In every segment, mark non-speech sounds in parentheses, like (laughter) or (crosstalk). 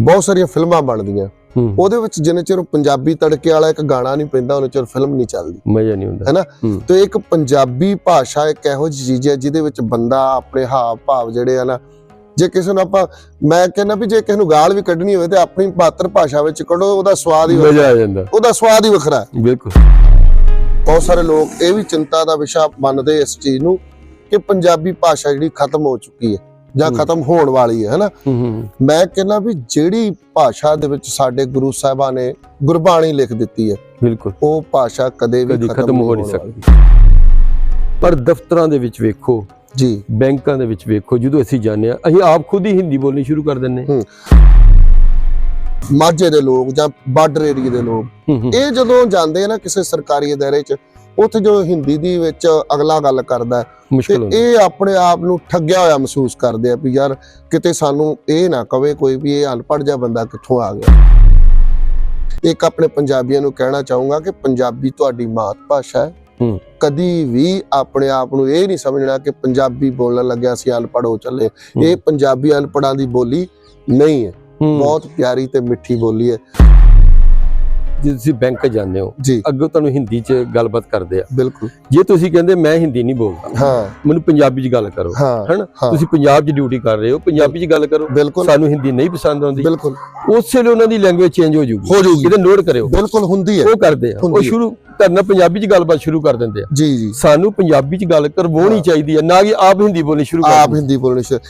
ਬਹੁਤ ਸਾਰੀਆਂ ਫਿਲਮਾਂ ਬਣਦੀਆਂ। ਉਹਦੇ ਵਿੱਚ ਜਿੰਨੇ ਚਿਰ ਪੰਜਾਬੀ ਤੜਕੇ ਵਾਲਾ ਇੱਕ ਗਾਣਾ ਨਹੀਂ ਪੈਂਦਾ ਉਹਨੇ ਚਿਰ ਫਿਲਮ ਨਹੀਂ ਚੱਲਦੀ। ਮਜ਼ਾ ਨਹੀਂ ਹੁੰਦਾ ਹੈਨਾ? ਤੇ ਇੱਕ ਪੰਜਾਬੀ ਭਾਸ਼ਾ ਇੱਕ ਇਹੋ ਜਿਹੀ ਚੀਜ਼ ਹੈ ਜਿਹਦੇ ਵਿੱਚ ਬੰਦਾ ਆਪਣੇ ਹਾਵ ਭਾਵ ਜਿਹੜੇ ਆ ਨਾ ਜੇ ਕਿਸੇ ਨੂੰ ਆਪਾਂ ਮੈਂ ਕਹਿੰਦਾ ਵੀ ਜੇ ਕਿਸੇ ਨੂੰ ਗਾਲ ਵੀ ਕੱਢਣੀ ਹੋਵੇ ਤੇ ਆਪਣੀ ਮਾਤਰ ਭਾਸ਼ਾ ਵਿੱਚ ਕੱਢੋ ਉਹਦਾ ਸਵਾਦ ਹੀ ਮਜ਼ਾ ਆ ਜਾਂਦਾ। ਉਹਦਾ ਸਵਾਦ ਹੀ ਵੱਖਰਾ ਹੈ। ਬਿਲਕੁਲ। ਬਹੁਤ ਸਾਰੇ ਲੋਕ ਇਹ ਵੀ ਚਿੰਤਾ ਦਾ ਵਿਸ਼ਾ ਮੰਨਦੇ ਇਸ ਚੀਜ਼ ਨੂੰ ਕਿ ਪੰਜਾਬੀ ਭਾਸ਼ਾ ਜਿਹੜੀ ਖਤਮ ਹੋ ਚੁੱਕੀ ਹੈ। ਜਾਂ। ਖਤਮ ਹੋਣ ਵਾਲੀ ਹੈ ਹੈਨਾ? ਮੈਂ ਕਹਿੰਦਾ ਵੀ ਜਿਹੜੀ ਭਾਸ਼ਾ ਦੇ ਵਿੱਚ ਸਾਡੇ ਗੁਰੂ ਸਾਹਿਬਾਨ ਨੇ ਗੁਰਬਾਣੀ ਲਿਖ ਦਿੱਤੀ ਹੈ ਬਿਲਕੁਲ। ਉਹ ਭਾਸ਼ਾ ਕਦੇ ਵੀ ਖਤਮ ਹੋ ਨਹੀਂ। ਸਕਦੀ। ਪਰ ਦਫ਼ਤਰਾਂ ਦੇ ਵਿੱਚ ਵੇਖੋ ਜੀ। ਬੈਂਕਾਂ ਦੇ ਵਿੱਚ ਵੇਖੋ ਜਦੋਂ ਅਸੀਂ ਜਾਂਦੇ ਆ ਅਸੀਂ ਆਪ ਖੁਦ ਹੀ ਹਿੰਦੀ ਬੋਲਣੀ ਸ਼ੁਰੂ ਕਰ ਦਿੰਨੇ ਹੂੰ। ਮਾਝੇ ਦੇ ਲੋਕ ਜਾਂ ਬਾਰਡਰ ਏਰੀਏ ਦੇ ਲੋਕ ਇਹ ਜਦੋਂ ਜਾਂਦੇ ਆ ਨਾ ਕਿਸੇ ਸਰਕਾਰੀ ਅਦਾਰੇ 'ਚ ਉੱਥੇ ਜੋ ਹਿੰਦੀ ਦੀ ਵਿੱਚ ਅਗਲਾ ਗੱਲ ਕਰਦਾ ਤੇ ਇਹ ਆਪਣੇ ਆਪ ਨੂੰ ਠੱਗਿਆ ਹੋਇਆ ਮਹਿਸੂਸ ਕਰਦੇ ਆ ਵੀ ਯਾਰ ਕਿਤੇ ਸਾਨੂੰ ਇਹ ਨਾ ਕਵੇ ਕੋਈ ਵੀ ਇਹ ਅਨਪੜ੍ਹ ਜਿਹਾ ਬੰਦਾ ਕਿੱਥੋਂ ਆ ਗਿਆ ਇੱਕ ਆਪਣੇ ਪੰਜਾਬੀਆਂ ਨੂੰ ਕਹਿਣਾ ਚਾਹੂੰਗਾ ਕਿ ਪੰਜਾਬੀ ਤੁਹਾਡੀ ਮਾਤ ਭਾਸ਼ਾ ਹੈ। ਕਦੀ ਵੀ ਆਪਣੇ ਆਪ ਨੂੰ ਇਹ ਨਹੀਂ ਸਮਝਣਾ ਕਿ ਪੰਜਾਬੀ ਬੋਲਣ ਲੱਗਿਆ ਅਸੀਂ ਅਨਪੜ੍ਹ ਹੋ ਚੱਲੇ। ਇਹ ਪੰਜਾਬੀ ਅਨਪੜ੍ਹਾਂ ਦੀ ਬੋਲੀ ਨਹੀਂ ਹੂੰ। ਬਹੁਤ ਪਿਆਰੀ ਤੇ ਮਿੱਠੀ ਬੋਲੀ ਹੈ ਜੇ ਤੁਸੀਂ ਬੈਂਕ ਜਾਂਦੇ ਹੋ ਅੱਗੋਂ ਤੁਹਾਨੂੰ ਹਿੰਦੀ 'ਚ ਗੱਲਬਾਤ ਕਰਦੇ ਆ। ਬਿਲਕੁਲ। ਜੇ ਤੁਸੀਂ ਕਹਿੰਦੇ ਮੈਂ ਹਿੰਦੀ ਨਹੀਂ ਬੋਲਦਾ ਹਾਂ। ਮੈਨੂੰ ਪੰਜਾਬੀ 'ਚ ਗੱਲ ਕਰੋ ਹਨਾ। ਤੁਸੀਂ ਪੰਜਾਬ 'ਚ ਡਿਊਟੀ ਕਰ ਰਹੇ ਹੋ ਪੰਜਾਬੀ 'ਚ ਗੱਲ ਕਰੋ ਸਾਨੂੰ ਹਿੰਦੀ ਨਹੀਂ ਪਸੰਦ ਆਉਂਦੀ। ਬਿਲਕੁਲ। ਉਸੇ ਵੇਲੇ ਉਹਨਾਂ ਦੀ ਲੈਂਗੁਏਜ ਚੇਂਜ ਹੋ ਜੂਗੀ ਹੋ ਜਾਊਗੀ। ਇਹਦੇ ਨੋਟ ਕਰਿਓ। ਬਿਲਕੁਲ ਹੁੰਦੀ ਹੈ। ਉਹ ਕਰਦੇ ਆ। ਉਹ। ਸ਼ੁਰੂ ਕਰਨਾ ਪੰਜਾਬੀ 'ਚ ਗੱਲਬਾਤ ਸ਼ੁਰੂ ਕਰ ਦਿੰਦੇ ਆ। ਜੀ ਜੀ। ਸਾਨੂੰ ਪੰਜਾਬੀ 'ਚ ਗੱਲ ਕਰਵਾਉਣੀ। ਚਾਹੀਦੀ ਹੈ। ਨਾ ਕਿ ਆਪ ਹਿੰਦੀ ਬੋਲਣੀ ਸ਼ੁਰੂ ਕਰ ਆਪ। ਹਿੰਦੀ ਬੋਲਣੀ ਸ਼ੁਰੂ।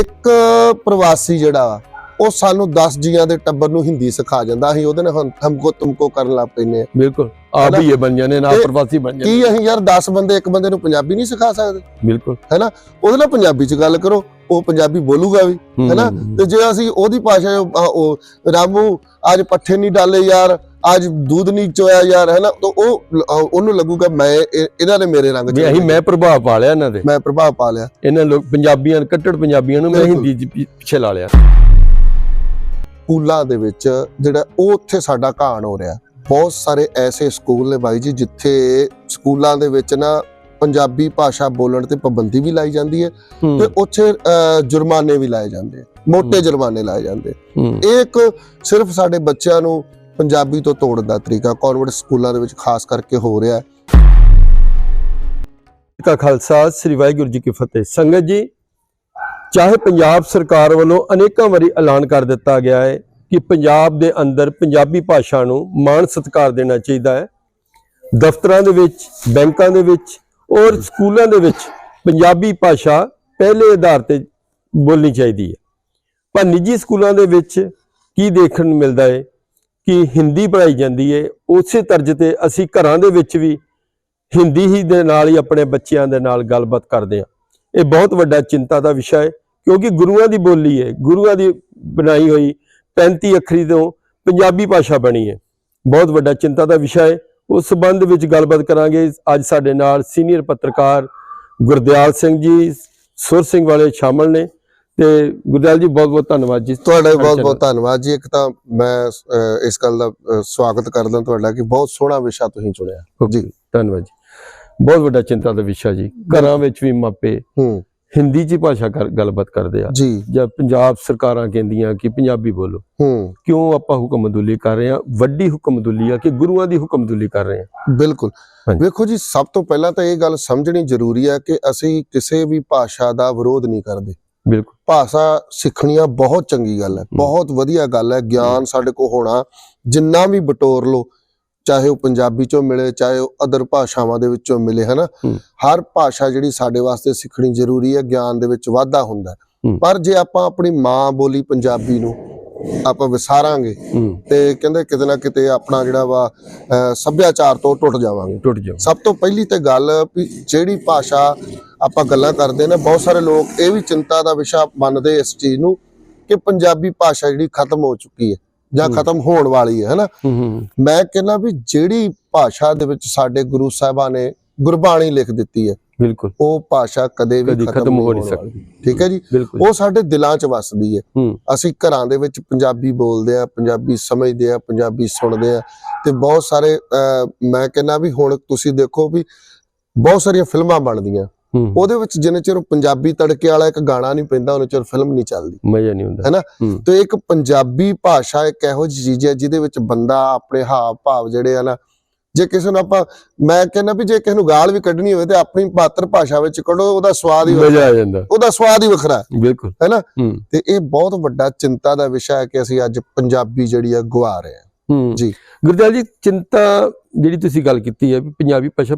ਇੱਕ ਪ੍ਰਵਾਸੀ ਜਿਹੜਾ ਉਹ ਸਾਨੂੰ 10 ਜੀਆਂ ਦੇ ਟੱਬਰ ਨੂੰ ਹਿੰਦੀ ਸਿਖਾ ਜਾਂਦਾ ਅਸੀਂ ਉਹਦੇ ਨਾਲ ਹਮ- ਹਮਕੋ ਤੁਮਕੋ ਕਰਨ ਲੱਗ ਪੈਨੇ ਆ ਬਿਲਕੁਲ ਆਪ ਹਨਾ? ਹੀ ਇਹ ਬਣ ਜਾਣੇ ਨਾ ਪ੍ਰਵਾਸੀ ਬਣ ਜਾਣੇ ਕੀ ਅਸੀਂ ਯਾਰ 10 ਬੰਦੇ ਇੱਕ ਬੰਦੇ ਨੂੰ ਪੰਜਾਬੀ ਨਹੀਂ ਸਿਖਾ ਸਕਦੇ? ਬਿਲਕੁਲ। ਉਹਦੇ ਨਾਲ ਪੰਜਾਬੀ ਚ ਗੱਲ ਕਰੋ ਉਹ ਪੰਜਾਬੀ ਬੋਲੂਗਾ ਵੀ ਹੈਨਾ? ਤੇ ਜੇ ਅਸੀਂ ਉਹਦੀ ਭਾਸ਼ਾ ਚ, ਉਹ ਰਾਮੂ ਅੱਜ ਪੱਠੇ ਨਹੀਂ ਡਾਲੇ ਯਾਰ ਅੱਜ ਦੁੱਧ ਨਹੀਂ ਚੋਇਆ ਯਾਰ ਹੈਨਾ? ਤਾਂ ਉਹ ਉਹਨੂੰ ਲੱਗੂਗਾ ਮੈਂ ਇਹ- ਇਹਨਾਂ ਨੇ ਮੇਰੇ ਰੰਗ ਵੀ ਅਸੀਂ ਮੈਂ ਪ੍ਰਭਾਵ ਪਾ ਲਿਆ ਇਹਨਾਂ ਦੇ ਮੈਂ ਪ੍ਰਭਾਵ ਪਾ ਲਿਆ। ਇਹਨਾਂ ਲੋਕ ਪੰਜਾਬੀਆਂ ਕੱਟੜ ਪੰਜਾਬੀਆਂ ਨੂੰ ਮੈਂ। ਹਿੰਦੀ 'ਚ ਪਿੱਛੇ ਲਾ ਲਿਆ। ਸਕੂਲਾਂ ਦੇ ਵਿੱਚ ਜਿਹੜਾ ਉਹ ਉੱਥੇ ਸਾਡਾ ਘਾਣ ਹੋ ਰਿਹਾ। ਬਹੁਤ ਸਾਰੇ ਐਸੇ ਸਕੂਲ ਨੇ ਬਾਈ ਜੀ ਜਿੱਥੇ ਸਕੂਲਾਂ ਦੇ ਵਿੱਚ ਨਾ ਪੰਜਾਬੀ ਭਾਸ਼ਾ ਬੋਲਣ ਤੇ ਪਾਬੰਦੀ ਵੀ ਲਾਈ ਜਾਂਦੀ ਹੈ ਤੇ ਉੱਥੇ ਜੁਰਮਾਨੇ ਵੀ ਲਾਏ ਜਾਂਦੇ ਹੂੰ। ਜੁਰਮਾਨੇ ਲਾਏ ਜਾਂਦੇ ਇਹ ਇੱਕ ਸਿਰਫ ਸਾਡੇ ਬੱਚਿਆਂ ਨੂੰ ਪੰਜਾਬੀ ਤੋਂ ਤੋੜਨ ਦਾ ਤਰੀਕਾ ਕਨਵਰਟ ਸਕੂਲਾਂ ਦੇ ਵਿੱਚ ਖਾਸ ਕਰਕੇ ਹੋ ਰਿਹਾ ਹੈ। ਕਾ ਖਾਲਸਾ ਸ੍ਰੀ ਵਾਹਿਗੁਰੂ ਜੀ ਕੀ ਫਤਿਹ। ਸੰਗਤ ਜੀ ਚਾਹੇ ਪੰਜਾਬ ਸਰਕਾਰ ਵੱਲੋਂ ਅਨੇਕਾਂ ਵਾਰੀ ਐਲਾਨ ਕਰ ਦਿੱਤਾ ਗਿਆ ਹੈ ਕਿ ਪੰਜਾਬ ਦੇ ਅੰਦਰ ਪੰਜਾਬੀ ਭਾਸ਼ਾ ਨੂੰ ਮਾਣ ਸਤਿਕਾਰ ਦੇਣਾ ਚਾਹੀਦਾ ਹੈ। ਦਫ਼ਤਰਾਂ ਦੇ ਵਿੱਚ, ਬੈਂਕਾਂ ਦੇ ਵਿੱਚ ਔਰ ਸਕੂਲਾਂ ਦੇ ਵਿੱਚ ਪੰਜਾਬੀ ਭਾਸ਼ਾ ਪਹਿਲੇ ਆਧਾਰ ਤੇ ਬੋਲਣੀ ਚਾਹੀਦੀ ਹੈ। ਪਰ ਨਿੱਜੀ ਸਕੂਲਾਂ ਦੇ ਵਿੱਚ ਕੀ ਦੇਖਣ ਨੂੰ ਮਿਲਦਾ ਹੈ ਕਿ ਹਿੰਦੀ ਪੜ੍ਹਾਈ ਜਾਂਦੀ ਹੈ। ਉਸੇ ਤਰਜ਼ ਤੇ ਅਸੀਂ ਘਰਾਂ ਦੇ ਵਿੱਚ ਵੀ ਹਿੰਦੀ ਹੀ ਦੇ ਨਾਲ ਹੀ ਆਪਣੇ ਬੱਚਿਆਂ ਦੇ ਨਾਲ ਗੱਲਬਾਤ ਕਰਦੇ ਹਾਂ। ਇਹ ਬਹੁਤ ਵੱਡਾ ਚਿੰਤਾ ਦਾ ਵਿਸ਼ਾ ਹੈ। ਕਿਉਂਕਿ ਗੁਰੂਆਂ ਦੀ ਬੋਲੀ ਹੈ ਗੁਰੂਆਂ ਦੀ ਬਣਾਈ ਹੋਈ 35 ਅੱਖਰੀ ਤੋਂ ਪੰਜਾਬੀ ਭਾਸ਼ਾ ਬਣੀ ਹੈ। ਬਹੁਤ ਵੱਡਾ ਚਿੰਤਾ ਦਾ ਵਿਸ਼ਾ ਹੈ। ਉਸ ਸੰਬੰਧ ਵਿੱਚ ਗੱਲਬਾਤ ਕਰਾਂਗੇ ਅੱਜ ਸਾਡੇ ਨਾਲ ਸੀਨੀਅਰ ਪੱਤਰਕਾਰ ਗੁਰਦਿਆਲ ਸਿੰਘ ਜੀ ਸੁਰ ਸਿੰਘ ਵਾਲੇ ਸ਼ਾਮਲ ਨੇ ਤੇ ਗੁਰਦਿਆਲ ਜੀ ਬਹੁਤ ਬਹੁਤ ਧੰਨਵਾਦ ਜੀ। ਤੁਹਾਡਾ ਬਹੁਤ। ਬਹੁਤ ਧੰਨਵਾਦ ਜੀ। ਇੱਕ ਤਾਂ ਮੈਂ ਇਸ ਗੱਲ ਦਾ ਸਵਾਗਤ ਕਰਦਾ ਤੁਹਾਡਾ ਕਿ ਬਹੁਤ ਸੋਹਣਾ ਵਿਸ਼ਾ ਤੁਸੀਂ ਚੁਣਿਆ। ਜੀ। ਧੰਨਵਾਦ ਜੀ। ਬਹੁਤ ਵੱਡਾ ਚਿੰਤਾ ਦਾ ਵਿਸ਼ਾ ਜੀ। ਘਰਾਂ ਵਿੱਚ ਵੀ ਮਾਪੇ ਹੂੰ। ਹਿੰਦੀ 'ਚ ਭਾਸ਼ਾ ਗੱਲਬਾਤ ਕਰਦੇ ਆ। ਜੀ। ਪੰਜਾਬ ਸਰਕਾਰਾਂ ਕਹਿੰਦੀਆਂ ਕਿ ਪੰਜਾਬੀ ਬੋਲੋ। ਹੂੰ। ਕਿਉਂ ਆਪਾਂ ਹੁਕਮਦੁਲੀ ਕਰ ਰਹੇ ਹਾਂ ਵੱਡੀ ਹੁਕਮਦੁਲੀ ਆ ਕਿ ਗੁਰੂਆਂ ਦੀ ਹੁਕਮਦੁਲੀ ਕਰ ਰਹੇ ਹਾਂ ਬਿਲਕੁਲ। ਵੇਖੋ ਜੀ ਸਭ ਤੋਂ ਪਹਿਲਾਂ ਤਾਂ ਇਹ ਗੱਲ ਸਮਝਣੀ ਜ਼ਰੂਰੀ ਹੈ ਕਿ ਅਸੀਂ ਕਿਸੇ ਵੀ ਭਾਸ਼ਾ ਦਾ ਵਿਰੋਧ ਨਹੀਂ ਕਰਦੇ। ਬਿਲਕੁਲ। ਭਾਸ਼ਾ ਸਿੱਖਣੀਆਂ ਬਹੁਤ ਚੰਗੀ ਗੱਲ ਹੈ। ਬਹੁਤ ਵਧੀਆ ਗੱਲ ਹੈ। ਗਿਆਨ ਸਾਡੇ ਕੋਲ ਹੋਣਾ। ਜਿੰਨਾ ਵੀ ਬਟੋਰ ਲੋ ਚਾਹੇ ਉਹ ਪੰਜਾਬੀ ਚੋਂ ਮਿਲੇ ਚਾਹੇ ਉਹ ਅਦਰ ਭਾਸ਼ਾਵਾਂ ਦੇ ਵਿੱਚੋਂ ਮਿਲੇ ਹਨਾ। ਹਰ ਭਾਸ਼ਾ ਜਿਹੜੀ ਸਾਡੇ ਵਾਸਤੇ ਸਿੱਖਣੀ ਜ਼ਰੂਰੀ ਹੈ ਗਿਆਨ ਦੇ ਵਿੱਚ ਵਾਧਾ ਹੁੰਦਾ। ਪਰ ਜੇ ਆਪਾਂ ਆਪਣੀ ਮਾਂ ਬੋਲੀ ਪੰਜਾਬੀ ਨੂੰ ਆਪਾਂ ਵਿਸਾਰਾਂਗੇ ਤੇ ਕਹਿੰਦੇ ਕਿਤੇ ਨਾ ਕਿਤੇ ਆਪਣਾ ਜਿਹੜਾ ਵਾ ਸੱਭਿਆਚਾਰ ਤੋਂ ਟੁੱਟ ਜਾਵਾਂਗੇ। ਟੁੱਟ ਜਾਓ ਸਭ ਤੋਂ ਪਹਿਲੀ ਤੇ ਗੱਲ ਵੀ ਜਿਹੜੀ ਭਾਸ਼ਾ ਆਪਾਂ ਗੱਲਾਂ ਕਰਦੇ ਨੇ ਬਹੁਤ ਸਾਰੇ ਲੋਕ ਇਹ ਵੀ ਚਿੰਤਾ ਦਾ ਵਿਸ਼ਾ ਮੰਨਦੇ ਇਸ ਚੀਜ਼ ਨੂੰ ਕਿ ਪੰਜਾਬੀ ਭਾਸ਼ਾ ਜਿਹੜੀ ਖਤਮ ਹੋ ਚੁੱਕੀ ਹੈ। ਜਾਂ। ਖਤਮ ਹੋਣ ਵਾਲੀ ਹੈ ਹਨਾ? ਮੈਂ ਕਹਿੰਦਾ ਵੀ ਜਿਹੜੀ ਭਾਸ਼ਾ ਦੇ ਵਿੱਚ ਸਾਡੇ ਗੁਰੂ ਸਾਹਿਬਾਨ ਨੇ ਗੁਰਬਾਣੀ ਲਿਖ ਦਿੱਤੀ ਹੈ ਬਿਲਕੁਲ। ਉਹ ਭਾਸ਼ਾ ਕਦੇ ਵੀ ਖਤਮ ਹੋ ਨਹੀਂ। ਸਕਦੀ। ਠੀਕ ਹੈ ਜੀ? ਉਹ ਸਾਡੇ ਦਿਲਾਂ 'ਚ ਵਸਦੀ ਹੈ। ਅਸੀਂ ਘਰਾਂ ਦੇ ਵਿੱਚ ਪੰਜਾਬੀ ਬੋਲਦੇ ਆ ਪੰਜਾਬੀ ਸਮਝਦੇ ਆ ਪੰਜਾਬੀ ਸੁਣਦੇ ਆ ਤੇ ਬਹੁਤ ਸਾਰੇ ਮੈਂ ਕਹਿੰਦਾ ਵੀ ਹੁਣ ਤੁਸੀਂ ਦੇਖੋ ਵੀ ਬਹੁਤ ਸਾਰੀਆਂ ਫਿਲਮਾਂ ਬਣਦੀਆਂ। ਉਹਦੇ ਵਿੱਚ ਜਿੰਨੇ ਚਿਰ ਪੰਜਾਬੀ ਤੜਕੇ ਵਾਲਾ ਇੱਕ ਗਾਣਾ ਨਹੀਂ ਪੈਂਦਾ ਉਹਨੇ ਚਿਰ ਫਿਲਮ ਨਹੀਂ ਚੱਲਦੀ। ਮਜ਼ਾ ਨਹੀਂ ਹੁੰਦਾ ਹੈਨਾ? ਤੇ ਇੱਕ ਪੰਜਾਬੀ ਭਾਸ਼ਾ ਇੱਕ ਇਹੋ ਜਿਹੀ ਚੀਜ਼ ਹੈ ਜਿਹਦੇ ਵਿੱਚ ਬੰਦਾ ਆਪਣੇ ਹਾਵ ਭਾਵ ਜਿਹੜੇ ਆ ਨਾ ਜੇ ਕਿਸੇ ਨੂੰ ਆਪਾਂ ਮੈਂ ਕਹਿੰਦਾ ਵੀ ਜੇ ਕਿਸੇ ਨੂੰ ਗਾਲ ਵੀ ਕੱਢਣੀ ਹੋਵੇ ਤੇ ਆਪਣੀ ਮਾਤਰ ਭਾਸ਼ਾ ਵਿੱਚ ਕੱਢੋ ਉਹਦਾ ਸਵਾਦ ਹੀ ਵੱਖਰਾ ਮਜ਼ਾ ਆ ਜਾਂਦਾ। ਉਹਦਾ ਸਵਾਦ ਹੀ ਵੱਖਰਾ ਹੈ। ਬਿਲਕੁਲ। ਹੈਨਾ? ਤੇ ਇਹ ਬਹੁਤ ਵੱਡਾ ਚਿੰਤਾ ਦਾ ਵਿਸ਼ਾ ਹੈ ਕਿ ਅਸੀਂ ਅੱਜ ਪੰਜਾਬੀ ਜਿਹੜੀ ਆ ਗਵਾ ਰਹੇ ਹਾਂ। ਜੀ। ਗੁਰਦਿਆਲ ਜੀ ਚਿੰਤਾ ਜਿਹੜੀ ਤੁਸੀਂ ਗੱਲ ਕੀਤੀ ਹੈ ਵੀ ਪੰਜਾਬੀ ਭਾਸ਼ਾ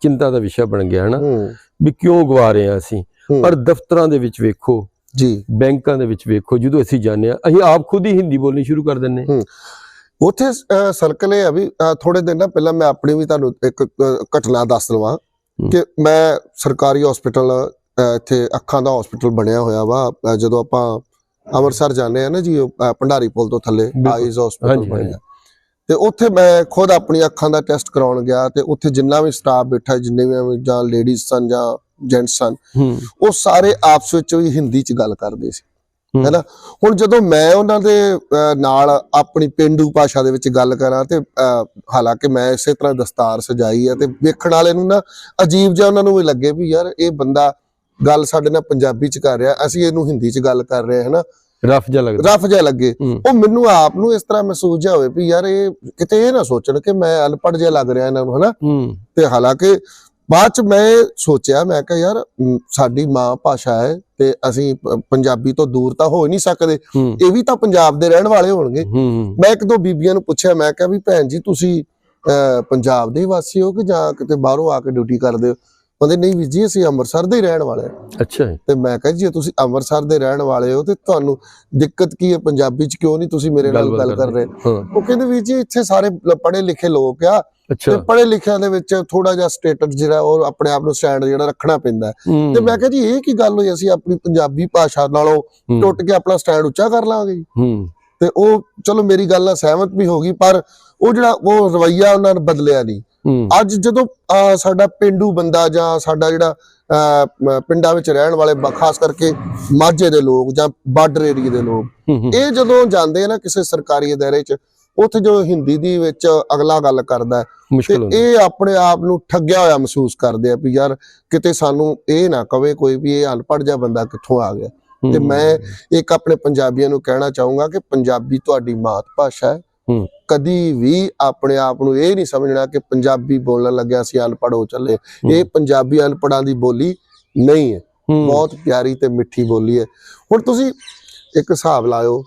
ਚਿੰਤਾ ਦਾ ਵਿਸ਼ਾ ਬਣ ਗਿਆ ਹੈ ਨਾ ਹੂੰ। ਵੀ ਕਿਉਂ ਗਵਾ ਰਹੇ ਹਾਂ ਅਸੀਂ? ਪਰ ਦਫ਼ਤਰਾਂ ਦੇ ਵਿੱਚ ਵੇਖੋ ਜੀ। ਬੈਂਕਾਂ ਦੇ ਵਿੱਚ ਵੇਖੋ ਜਦੋਂ ਅਸੀਂ ਜਾਂਦੇ ਹਾਂ ਅਸੀਂ ਆਪ ਖੁਦ ਹੀ ਹਿੰਦੀ ਬੋਲਣੀ ਸ਼ੁਰੂ ਕਰ ਦਿੰਨੇ। ਉੱਥੇ ਸਰਕਲ ਇਹ ਆ ਵੀ ਥੋੜੇ ਦਿਨ ਨਾ ਪਹਿਲਾਂ ਮੈਂ ਆਪਣੀ ਵੀ ਤੁਹਾਨੂੰ ਇੱਕ ਘਟਨਾ ਦੱਸ ਲਵਾਂ ਕਿ ਮੈਂ ਸਰਕਾਰੀ ਹਸਪੀਟਲ ਇੱਥੇ ਅੱਖਾਂ ਦਾ ਹਸਪੀਟਲ ਬਣਿਆ ਹੋਇਆ ਵਾ। ਜਦੋਂ ਆਪਾਂ ਅੰਮ੍ਰਿਤਸਰ ਜਾਂਦੇ ਆ ਨਾ ਜੀ ਭੰਡਾਰੀ ਪੁਲ ਤੋਂ ਥੱਲੇ। ਆਈਜ਼ ਹਸਪੀਟਲ ਬਣਿਆ। ਤੇ ਉੱਥੇ ਮੈਂ ਖੁਦ ਆਪਣੀ ਅੱਖਾਂ ਦਾ ਟੈਸਟ ਕਰਾਉਣ ਗਿਆ ਤੇ ਉੱਥੇ ਜਿੰਨਾ ਵੀ ਸਟਾਫ ਬੈਠਾ ਜਿੰਨੇ ਵੀ ਜਾਂ ਲੇਡੀਜ਼ ਸਨ ਜਾਂ ਜੈਂਟਸ ਸਨ ਉਹ ਸਾਰੇ ਆਪਸ ਵਿੱਚ ਵੀ ਹਿੰਦੀ ਚ ਗੱਲ ਕਰਦੇ ਸੀ। ਹੈਨਾ? ਹੁਣ ਜਦੋਂ ਮੈਂ ਉਹਨਾਂ ਦੇ ਨਾਲ ਆਪਣੀ ਪਿੰਡੂ ਭਾਸ਼ਾ ਦੇ ਵਿੱਚ ਗੱਲ ਕਰਾਂ ਤੇ ਹਾਲਾਂਕਿ ਮੈਂ ਇਸੇ ਤਰ੍ਹਾਂ ਦਸਤਾਰ ਸਜਾਈ ਆ ਤੇ ਵੇਖਣ ਵਾਲੇ ਨੂੰ ਨਾ ਅਜੀਬ ਜਿਹਾ ਉਹਨਾਂ ਨੂੰ ਵੀ ਲੱਗੇ ਵੀ ਯਾਰ ਇਹ ਬੰਦਾ ਗੱਲ ਸਾਡੇ ਨਾਲ ਪੰਜਾਬੀ ਚ ਕਰ ਰਿਹਾ ਅਸੀਂ ਇਹਨੂੰ ਹਿੰਦੀ ਚ ਗੱਲ ਕਰ ਰਹੇ ਹਾਂ ਹੈਨਾ? ਰਫ ਜਿਹਾ ਲੱਗਦਾ। ਰਫ ਜਿਹਾ ਲੱਗੇ। ਉਹ ਮੈਨੂੰ ਆਪ ਨੂੰ ਇਸ ਤਰ੍ਹਾਂ ਮਹਿਸੂਸ ਜਿਹਾ ਹੋਵੇ ਵੀ ਯਾਰ ਇਹ ਕਿਤੇ ਇਹ ਨਾ ਸੋਚਣ ਕਿ ਮੈਂ ਅਨਪੜ੍ਹ ਜਿਹਾ ਲੱਗ ਰਿਹਾ ਇਹਨਾਂ ਨੂੰ ਹਨਾ? ਤੇ ਹਾਲਾਂਕਿ ਬਾਅਦ ਚ ਮੈਂ ਸੋਚਿਆ ਮੈਂ ਕਿਹਾ ਯਾਰ ਸਾਡੀ ਮਾਂ ਭਾਸ਼ਾ ਹੈ ਤੇ ਅਸੀਂ ਪੰਜਾਬੀ ਤੋਂ ਦੂਰ ਤਾਂ ਹੋ ਹੀ ਨਹੀਂ ਸਕਦੇ। ਇਹ ਵੀ ਤਾਂ ਪੰਜਾਬ ਦੇ ਰਹਿਣ ਵਾਲੇ ਹੋਣਗੇ। ਮੈਂ ਇੱਕ ਦੋ ਬੀਬੀਆਂ ਨੂੰ ਪੁੱਛਿਆ ਮੈਂ ਕਿਹਾ ਵੀ ਭੈਣ ਜੀ ਤੁਸੀਂ ਪੰਜਾਬ ਦੇ ਵਾਸੀ ਹੋ ਕਿ ਜਾਂ ਕਿਤੇ ਬਾਹਰੋਂ ਆ ਕੇ ਡਿਊਟੀ ਕਰਦੇ ਹੋ? ਕਹਿੰਦੇ ਨਹੀਂ ਵੀ ਜੀ ਅਸੀਂ ਅੰਮ੍ਰਿਤਸਰ ਦੇ ਹੀ ਰਹਿਣ ਵਾਲੇ ਹਾਂ। ਅੱਛਾ। ਤੇ ਮੈਂ ਕਿਹਾ ਜੀ ਤੁਸੀਂ ਅੰਮ੍ਰਿਤਸਰ ਦੇ ਰਹਿਣ ਵਾਲੇ ਹੋ ਤੇ ਤੁਹਾਨੂੰ ਦਿੱਕਤ ਕੀ ਹੈ? ਪੰਜਾਬੀ ਚ ਕਿਉਂ ਨਹੀਂ ਤੁਸੀਂ ਮੇਰੇ ਨਾਲ ਗੱਲ ਕਰ ਰਹੇ? ਉਹ ਕਹਿੰਦੇ ਵੀ ਜੀ ਇੱਥੇ ਸਾਰੇ ਪੜ੍ਹੇ ਲਿਖੇ ਲੋਕ ਆ ਤੇ ਪੜ੍ਹੇ ਲਿਖਿਆਂ ਦੇ ਵਿੱਚ ਥੋੜਾ ਜਿਹਾ ਸਟੇਟਸ ਜਿਹੜਾ ਉਹ ਆਪਣੇ ਆਪ ਨੂੰ ਸਟੈਂਡ ਜਿਹੜਾ ਰੱਖਣਾ ਪੈਂਦਾ ਤੇ ਮੈਂ ਕਿਹਾ ਜੀ ਇਹ ਕੀ ਗੱਲ ਹੋਈ? ਅਸੀਂ ਆਪਣੀ ਪੰਜਾਬੀ ਭਾਸ਼ਾ ਨਾਲੋਂ ਟੁੱਟ ਕੇ ਆਪਣਾ ਸਟੈਂਡ ਉੱਚਾ ਕਰ ਲਾਂਗੇ ਜੀ। ਤੇ ਉਹ ਚਲੋ ਮੇਰੀ ਗੱਲ ਨਾਲ ਸਹਿਮਤ ਵੀ ਹੋ ਗਈ ਪਰ ਉਹ ਜਿਹੜਾ ਉਹ ਰਵਈਆ ਉਹਨਾਂ ਨੇ ਬਦਲਿਆ ਨਹੀਂ। ਅੱਜ ਜਦੋਂ ਸਾਡਾ ਪਿੰਡੂ ਬੰਦਾ ਜਾਂ ਸਾਡਾ ਜਿਹੜਾ ਪਿੰਡਾਂ ਵਿੱਚ ਰਹਿਣ ਵਾਲੇ ਖਾਸ ਕਰਕੇ ਮਾਝੇ ਦੇ ਲੋਕ ਜਾਂ ਬਾਰਡਰ ਏਰੀਏ ਦੇ ਲੋਕ ਇਹ ਜਦੋਂ ਜਾਂਦੇ ਨਾ ਕਿਸੇ ਸਰਕਾਰੀ ਅਦਾਰੇ 'ਚ ਉੱਥੇ ਜੋ ਹਿੰਦੀ ਦੀ ਵਿੱਚ ਅਗਲਾ ਗੱਲ ਕਰਦਾ ਤੇ ਇਹ ਆਪਣੇ ਆਪ ਨੂੰ ਠੱਗਿਆ ਹੋਇਆ ਮਹਿਸੂਸ ਕਰਦੇ ਆ ਵੀ ਯਾਰ ਕਿਤੇ ਸਾਨੂੰ ਇਹ ਨਾ ਕਵੇ ਕੋਈ ਵੀ ਇਹ ਅਨਪੜ੍ਹ ਜਿਹਾ ਬੰਦਾ ਕਿੱਥੋਂ ਆ ਗਿਆ। ਤੇ ਮੈਂ ਇੱਕ ਆਪਣੇ ਪੰਜਾਬੀਆਂ ਨੂੰ ਕਹਿਣਾ ਚਾਹੂੰਗਾ ਕਿ ਪੰਜਾਬੀ ਤੁਹਾਡੀ ਮਾਤ ਭਾਸ਼ਾ ਹੂੰ। ਕਦੀ ਵੀ ਆਪਣੇ ਆਪ ਨੂੰ ਇਹ ਨਹੀਂ ਸਮਝਣਾ ਕਿ ਪੰਜਾਬੀ ਬੋਲਣ ਲੱਗਿਆ ਅਸੀਂ ਅਨਪੜ੍ਹ ਹੋ ਚੱਲੇ। ਇਹ ਪੰਜਾਬੀ ਅਨਪੜ੍ਹਾਂ ਦੀ ਬੋਲੀ ਨਹੀਂ ਹੈ। ਬਹੁਤ ਪਿਆਰੀ ਤੇ ਮਿੱਠੀ ਬੋਲੀ ਹੈ। ਹੁਣ ਤੁਸੀਂ ਇੱਕ ਹਿਸਾਬ ਲਾਇਓ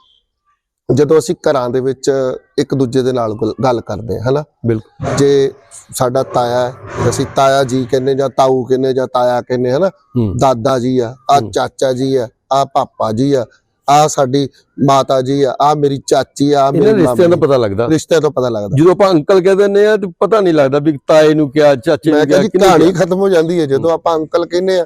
ਜਦੋਂ ਅਸੀਂ ਘਰਾਂ ਦੇ ਵਿੱਚ ਇੱਕ ਦੂਜੇ ਦੇ ਨਾਲ ਗੱਲ- ਕਰਦੇ ਹਾਂ ਹਨਾ? ਬਿਲਕੁਲ। ਜੇ ਸਾਡਾ ਤਾਇਆ ਅਸੀਂ ਤਾਇਆ ਜੀ ਕਹਿੰਦੇ ਜਾਂ ਤਾਊ ਕਹਿੰਦੇ ਜਾਂ ਤਾਇਆ ਕਹਿੰਦੇ ਹਨਾ? ਦਾਦਾ ਜੀ ਆ ਆ। ਚਾਚਾ ਜੀ ਆ ਆ ਪਾਪਾ ਜੀ ਆ ਆ ਸਾਡੀ ਮਾਤਾ ਜੀ ਆ ਆ ਮੇਰੀ ਚਾਚੀ ਆ ਇਹਨਾਂ ਮੇਰੀ ਰਿਸ਼ਤਿਆਂ ਦਾ ਪਤਾ ਲੱਗਦਾ? ਰਿਸ਼ਤੇ ਤੋਂ ਪਤਾ ਲੱਗਦਾ। ਜਦੋਂ ਆਪਾਂ ਅੰਕਲ ਕਹਿ ਦਿੰਦੇ ਆ ਤੇ ਪਤਾ ਨਹੀਂ ਲੱਗਦਾ ਵੀ ਤਾਏ ਨੂੰ ਕਿਹਾ ਚਾਚੇ ਨੂੰ ਕਿਹਾ ਕਿਹਾ ਜੀ ਕਹਾਣੀ ਕਿਹਾ। ਖਤਮ ਹੋ ਜਾਂਦੀ ਹੈ ਜਦੋਂ ਆਪਾਂ ਅੰਕਲ ਕਹਿੰਦੇ ਆ